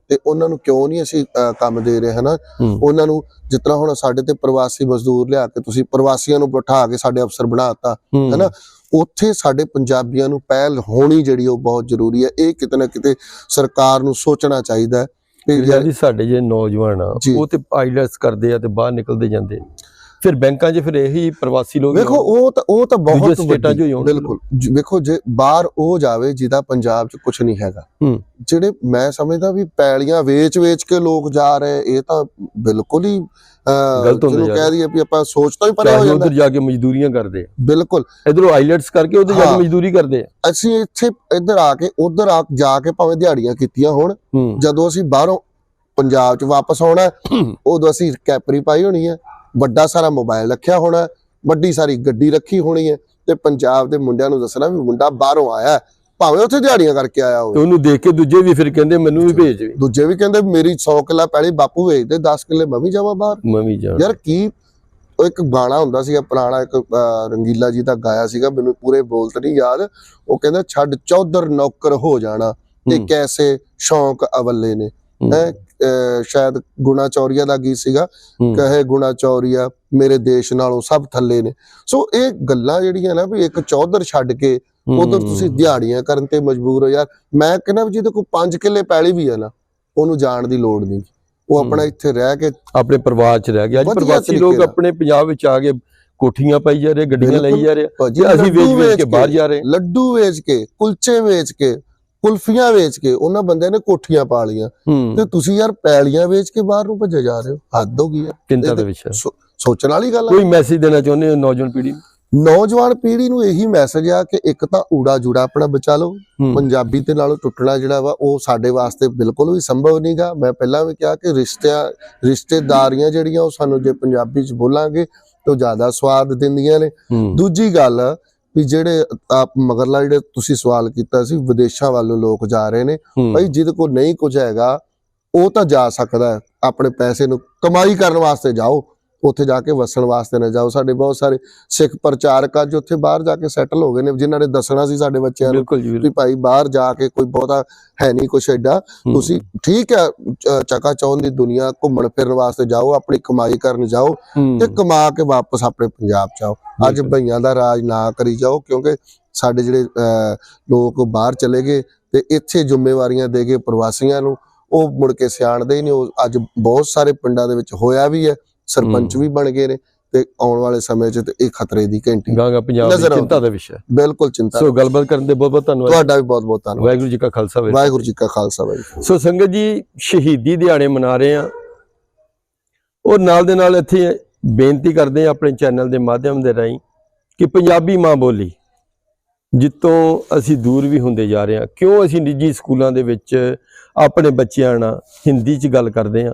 ਤੇ ਉਹਨਾਂ ਨੂੰ ਕਿਉਂ ਨਹੀਂ ਅਸੀਂ ਕੰਮ ਦੇ ਰਹੇ ਹਨਾ? ਉਹਨਾਂ ਨੂੰ ਜਿਸ ਤਰ੍ਹਾਂ ਹੁਣ ਸਾਡੇ ਤੇ ਪ੍ਰਵਾਸੀ ਮਜ਼ਦੂਰ ਲਿਆ ਕੇ ਤੁਸੀਂ ਪ੍ਰਵਾਸੀਆਂ ਨੂੰ ਬਿਠਾ ਕੇ ਸਾਡੇ ਅਫਸਰ ਬਣਾਤਾ ਹੈਨਾ? ਉੱਥੇ ਸਾਡੇ ਪੰਜਾਬੀਆਂ ਨੂੰ ਪਹਿਲ ਹੋਣੀ ਜਿਹੜੀ ਉਹ ਬਹੁਤ ਜ਼ਰੂਰੀ ਹੈ। ਇਹ ਕਿਤੇ ਨਾ ਕਿਤੇ ਸਰਕਾਰ ਨੂੰ ਸੋਚਣਾ ਚਾਹੀਦਾ ਹੈ ਜਿਹੜਾ ਸਾਡੇ ਜੇ ਨੌਜਵਾਨ ਆ। ਉਹ ਤੇ ਆਈਲੈਟਸ ਕਰਦੇ ਆ ਤੇ ਬਾਹਰ ਨਿਕਲਦੇ ਜਾਂਦੇ ਫਿਰ ਬੈਂਕਾਂ 'ਚ ਫਿਰ ਇਹੀ ਪ੍ਰਵਾਸੀ ਲੋਕ ਵੇਖੋ ਉਹ ਤਾਂ ਉਹ ਤਾਂ ਬਹੁਤ ਸਟੇਟਾਂ ਚੋਂ ਹੀ ਆਉਣ। ਬਿਲਕੁਲ। ਵੇਖੋ ਜੇ ਬਾਹਰ ਉਹ ਜਾਵੇ ਜਿਹਦਾ ਪੰਜਾਬ 'ਚ ਕੁਝ ਨਹੀਂ ਹੈਗਾ। ਜਿਹੜੇ ਮੈਂ ਸਮਝਦਾ ਵੀ ਪੈਲੀਆਂ ਵੇਚ-ਵੇਚ ਕੇ ਲੋਕ ਜਾ ਰਹੇ ਇਹ ਤਾਂ ਬਿਲਕੁਲ ਹੀ ਗਲਤ ਹੁੰਦਾ ਜਿਹਨੂੰ ਕਹਿ ਦਈਏ ਵੀ ਆਪਾਂ ਸੋਚ ਤੋਂ ਹੀ ਪਰੇ ਹੋ ਜਾਂਦਾ। ਉਧਰ ਜਾ ਕੇ ਮਜ਼ਦੂਰੀਆਂ ਕਰਦੇ ਆ। ਬਿਲਕੁਲ। ਇਧਰੋਂ ਆਈਲੈਟਸ ਕਰਕੇ ਉਧਰ ਜਾ। ਕੇ ਮਜ਼ਦੂਰੀ ਕਰਦੇ ਆ। ਅਸੀਂ ਇੱਥੇ ਇੱਧਰ ਆ ਕੇ ਉਧਰ ਆ ਜਾ ਕੇ ਭਾਵੇਂ ਦਿਹਾੜੀਆਂ ਕੀਤੀਆਂ ਹੋਣ ਜਦੋਂ ਅਸੀਂ ਬਾਹਰੋਂ ਪੰਜਾਬ 'ਚ ਵਾਪਸ ਆਉਣਾ ਉਦੋਂ ਅਸੀਂ ਕੈਪਰੀ ਪਾਈ ਹੋਣੀ ਹੈ ਵੱਡਾ ਸਾਰਾ ਮੋਬਾਈਲ ਰੱਖਿਆ ਹੋਣਾ ਵੱਡੀ ਸਾਰੀ ਗੱਡੀ ਰੱਖੀ ਹੋਣੀ ਹੈ ਤੇ ਪੰਜਾਬ ਦੇ ਮੁੰਡਿਆਂ ਨੂੰ ਦੱਸਣਾ ਵੀ ਮੁੰਡਾ ਬਾਹਰੋਂ ਆਇਆ ਭਾਵੇਂ ਉੱਥੇ ਦਿਹਾੜੀਆਂ ਕਰਕੇ ਆਇਆ ਹੋਵੇ। ਉਹਨੂੰ ਦੇਖ ਕੇ ਦੂਜੇ ਵੀ ਫਿਰ ਕਹਿੰਦੇ ਮੈਨੂੰ ਵੀ ਭੇਜ ਵੀ। ਦੂਜੇ ਵੀ ਕਹਿੰਦੇ ਮੇਰੀ 100 ਕਿੱਲਾ ਪਹਿਲੇ ਬਾਪੂ ਵੇਚ ਦੇ 10 ਕਿੱਲੇ ਮੈਂ ਵੀ ਜਾਵਾਂ ਬਾਹਰ। ਮੈਂ ਵੀ ਜਾ ਯਾਰ ਕੀ ਉਹ ਇੱਕ ਗਾਣਾ ਹੁੰਦਾ ਸੀਗਾ ਪੁਰਾਣਾ ਇੱਕ ਰੰਗੀਲਾ ਜੀ ਦਾ ਗਾਇਆ ਸੀਗਾ ਮੈਨੂੰ ਪੂਰੇ ਬੋਲ ਤੇ ਨਹੀਂ ਯਾਦ ਉਹ ਕਹਿੰਦਾ ਛੱਡ ਚੌਧਰ ਨੌਕਰ ਹੋ ਜਾਣਾ ਤੇ। ਕੈਸੇ ਸ਼ੌਂਕ ਅਵੱਲੇ ਨੇ। ਹੂੰ। ਸ਼ਾਇਦ ਗੁਣਾ ਚੌਰੀਆ ਦਾ ਗੀਤ ਸੀਗਾ। ਕਹੇ ਗੁਣਾ ਚੌਰੀਆ ਮੇਰੇ ਦੇਸ਼ ਨਾਲੋਂ ਸਭ ਥੱਲੇ ਨੇ ਸੋ ਇਹ ਗੱਲਾਂ ਜਿਹੜੀਆਂ ਨਾ ਵੀ ਇੱਕ ਚੌਧਰ ਛੱਡ ਕੇ ਉਧਰ ਤੁਸੀਂ ਦਿਹਾੜੀਆਂ ਕਰਨ ਤੇ ਮਜਬੂਰ ਹੋ ਯਾਰ ਮੈਂ ਕਹਿੰਦਾ ਵੀ ਜਿਹਦੇ ਕੋਲ 5 ਕਿੱਲੇ ਪੈਲੀ ਵੀ ਹੈ ਨਾ ਉਹਨੂੰ ਜਾਣ ਦੀ ਲੋੜ ਨਹੀਂ ਉਹ ਆਪਣਾ। ਇੱਥੇ ਰਹਿ ਕੇ ਆਪਣੇ ਪਰਿਵਾਰ 'ਚ ਰਹਿ ਗਿਆ ਅੱਜ ਪ੍ਰਵਾਸੀ ਲੋਕ। ਆਪਣੇ ਪੰਜਾਬ ਵਿੱਚ ਆ ਕੇ ਕੋਠੀਆਂ ਪਾਈ ਜਾ ਰਹੇ ਗੱਡੀਆਂ ਲਈ। ਜਾ ਰਹੇ ਅਸੀਂ ਵੇਚ ਕੇ ਬਾਹਰ ਜਾ ਰਹੇ ਲੱਡੂ ਵੇਚ ਕੇ ਕੁਲਚੇ ਵੇਚ ਕੇ ਕੁਲਫੀਆਂ ਵੇਚ ਕੇ ਉਹਨਾਂ ਬੰਦਿਆਂ ਨੇ ਕੋਠੀਆਂ ਪਾ ਲੀਆਂ ਤੇ ਤੁਸੀਂ ਯਾਰ ਪੈਲੀਆਂ ਵੇਚ ਕੇ ਬਾਹਰ ਨੂੰ ਭੱਜੇ ਜਾ ਰਹੇ ਹੋ। ਹੱਦ ਹੋ ਗਈ ਹੈ। ਚਿੰਤਾ ਦੇ ਵਿਸ਼ਾ ਸੋਚਣ ਵਾਲੀ ਗੱਲ ਹੈ। ਕੋਈ ਮੈਸੇਜ ਦੇਣਾ ਚਾਹੁੰਦੇ ਹੋ ਨੌਜਵਾਨ ਪੀੜ੍ਹੀ ਨੂੰ? ਨੌਜਵਾਨ ਪੀੜ੍ਹੀ ਨੂੰ ਇਹੀ ਮੈਸੇਜ ਆ ਕਿ ਇੱਕ ਤਾਂ ਊੜਾ ਜੂੜਾ ਆਪਣਾ ਬਚਾ ਲਓ। ਪੰਜਾਬੀ ਤੇ ਨਾਲੋਂ ਟੁੱਟਣਾ ਜਿਹੜਾ ਵਾ ਉਹ ਸਾਡੇ ਵਾਸਤੇ ਬਿਲਕੁਲ ਵੀ ਸੰਭਵ ਨਹੀਂਗਾ ਮੈਂ ਪਹਿਲਾਂ ਵੀ ਕਿਹਾ ਕਿ ਰਿਸ਼ਤਿਆਂ ਰਿਸ਼ਤੇਦਾਰੀਆਂ ਜਿਹੜੀਆਂ ਉਹ ਸਾਨੂੰ ਜੇ ਪੰਜਾਬੀ ਚ ਬੋਲਾਂਗੇ ਤਾਂ ਜ਼ਿਆਦਾ ਸਵਾਦ ਦਿੰਦੀਆਂ ਨੇ। ਦੂਜੀ ਗੱਲ ਵੀ ਜਿਹੜੇ ਆਪ ਮਗਰਲਾ ਜਿਹੜੇ ਤੁਸੀਂ ਸਵਾਲ ਕੀਤਾ ਸੀ ਵਿਦੇਸ਼ਾਂ ਵੱਲ ਲੋਕ ਜਾ ਰਹੇ ਨੇ। ਭਾਈ ਜਿਹਦੇ ਕੋਲ ਨਹੀਂ ਕੁਝ ਹੈਗਾ ਉਹ ਤਾਂ ਜਾ ਸਕਦਾ ਆਪਣੇ ਪੈਸੇ ਨੂੰ ਕਮਾਈ ਕਰਨ ਵਾਸਤੇ ਜਾਓ ਉੱਥੇ ਜਾ ਕੇ ਵਸਣ ਵਾਸਤੇ ਨਾ ਜਾਓ ਸਾਡੇ ਬਹੁਤ ਸਾਰੇ ਸਿੱਖ ਪ੍ਰਚਾਰਕ ਅੱਜ ਉੱਥੇ ਬਾਹਰ ਜਾ ਕੇ ਸੈਟਲ ਹੋ ਗਏ ਨੇ ਜਿਨ੍ਹਾਂ ਨੇ ਦੱਸਣਾ ਸੀ ਸਾਡੇ ਬੱਚਿਆਂ ਨੂੰ ਜੀ ਵੀ ਭਾਈ ਬਾਹਰ ਜਾ ਕੇ ਕੋਈ ਬਹੁਤਾ ਹੈ ਨਹੀਂ ਕੁਛ ਐਡਾ। ਤੁਸੀਂ ਠੀਕ ਹੈ ਚਕਾ ਚੌਂਦ ਦੀ ਦੁਨੀਆ ਘੁੰਮਣ ਫਿਰਨ ਵਾਸਤੇ ਜਾਓ ਆਪਣੀ ਕਮਾਈ ਕਰਨ ਜਾਓ। ਤੇ ਕਮਾ ਕੇ ਵਾਪਸ ਆਪਣੇ ਪੰਜਾਬ ਚ ਆਓ ਅੱਜ। ਭਈਆਂ ਦਾ ਰਾਜ ਨਾ ਕਰੀ ਜਾਓ ਕਿਉਂਕਿ ਸਾਡੇ ਜਿਹੜੇ ਲੋਕ ਬਾਹਰ ਚਲੇ ਗਏ ਤੇ ਇੱਥੇ ਜ਼ਿੰਮੇਵਾਰੀਆਂ ਦੇ ਗਏ ਪ੍ਰਵਾਸੀਆਂ ਨੂੰ ਉਹ ਮੁੜ ਕੇ ਸਿਆਣਦੇ ਹੀ ਨਹੀਂ ਉਹ ਅੱਜ ਬਹੁਤ ਸਾਰੇ ਪਿੰਡਾਂ ਦੇ ਵਿੱਚ ਹੋਇਆ ਵੀ ਹੈ ਸਰਪੰਚ। ਵੀ ਬਣ ਗਏ ਨੇ ਤੇ ਆਉਣ ਵਾਲੇ ਸਮੇਂ 'ਚ ਤੇ ਇਹ ਖਤਰੇ ਦੀ ਘੰਟੀ ਗਾਂਗਾ ਪੰਜਾਬ ਦੀ। ਚਿੰਤਾ ਦਾ ਵਿਸ਼ਾ ਬਿਲਕੁਲ ਚਿੰਤਾ ਸੋ ਗੱਲਬਾਤ ਕਰਨ ਦੇ ਬਹੁਤ ਬਹੁਤ ਧੰਨਵਾਦ। ਤੁਹਾਡਾ ਵੀ ਬਹੁਤ ਬਹੁਤ ਧੰਨਵਾਦ। ਵਾਹਿਗੁਰੂ ਜੀ ਕਾ ਖਾਲਸਾ ਵਾਹਿਗੁਰੂ ਵਾਹਿਗੁਰੂ ਜੀ ਕਾ ਖਾਲਸਾ ਵਾਹਿਗੁਰੂ ਸੋ ਸੰਗਤ ਜੀ ਸ਼ਹੀਦੀ ਦਿਹਾੜੇ ਮਨਾ ਰਹੇ ਆ ਔਰ ਨਾਲ ਦੇ ਨਾਲ ਇੱਥੇ ਬੇਨਤੀ ਕਰਦੇ ਆ ਆਪਣੇ ਚੈਨਲ ਦੇ ਮਾਧਿਅਮ ਦੇ ਰਾਹੀਂ ਕਿ ਪੰਜਾਬੀ ਮਾਂ ਬੋਲੀ ਜਿੱਤੋਂ ਅਸੀਂ ਦੂਰ ਵੀ ਹੁੰਦੇ ਜਾ ਰਹੇ ਹਾਂ। ਕਿਉਂ ਅਸੀਂ ਨਿੱਜੀ ਸਕੂਲਾਂ ਦੇ ਵਿੱਚ ਆਪਣੇ ਬੱਚਿਆਂ ਨਾਲ ਹਿੰਦੀ 'ਚ ਗੱਲ ਕਰਦੇ ਹਾਂ?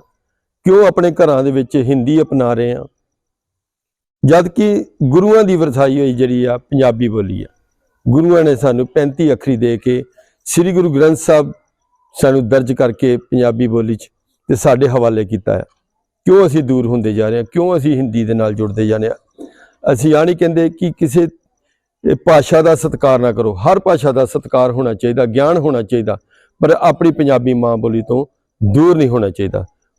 ਕਿਉਂ ਆਪਣੇ ਘਰਾਂ ਦੇ ਵਿੱਚ ਹਿੰਦੀ ਅਪਣਾ ਰਹੇ ਹਾਂ? ਜਦ ਕਿ ਗੁਰੂਆਂ ਦੀ ਵਰਸਾਈ ਹੋਈ ਜਿਹੜੀ ਆ, ਪੰਜਾਬੀ ਬੋਲੀ ਆ। ਗੁਰੂਆਂ ਨੇ ਸਾਨੂੰ 35 ਅੱਖਰੀ ਦੇ ਕੇ ਸ੍ਰੀ ਗੁਰੂ ਗ੍ਰੰਥ ਸਾਹਿਬ ਸਾਨੂੰ ਦਰਜ ਕਰਕੇ ਪੰਜਾਬੀ ਬੋਲੀ 'ਚ ਤੇ ਸਾਡੇ ਹਵਾਲੇ ਕੀਤਾ ਹੈ ਕਿਉਂ ਅਸੀਂ ਦੂਰ ਹੁੰਦੇ ਜਾ ਰਹੇ ਹਾਂ? ਕਿਉਂ ਅਸੀਂ ਹਿੰਦੀ ਦੇ ਨਾਲ ਜੁੜਦੇ ਜਾ ਰਹੇ ਹਾਂ? ਅਸੀਂ ਆ ਨਹੀਂ ਕਹਿੰਦੇ ਕਿ ਕਿਸੇ ਭਾਸ਼ਾ ਦਾ ਸਤਿਕਾਰ ਨਾ ਕਰੋ। ਹਰ ਭਾਸ਼ਾ ਦਾ ਸਤਿਕਾਰ ਹੋਣਾ ਚਾਹੀਦਾ, ਗਿਆਨ ਹੋਣਾ ਚਾਹੀਦਾ, ਪਰ ਆਪਣੀ ਪੰਜਾਬੀ ਮਾਂ ਬੋਲੀ ਤੋਂ ਦੂਰ ਨਹੀਂ ਹੋਣਾ ਚਾਹੀਦਾ।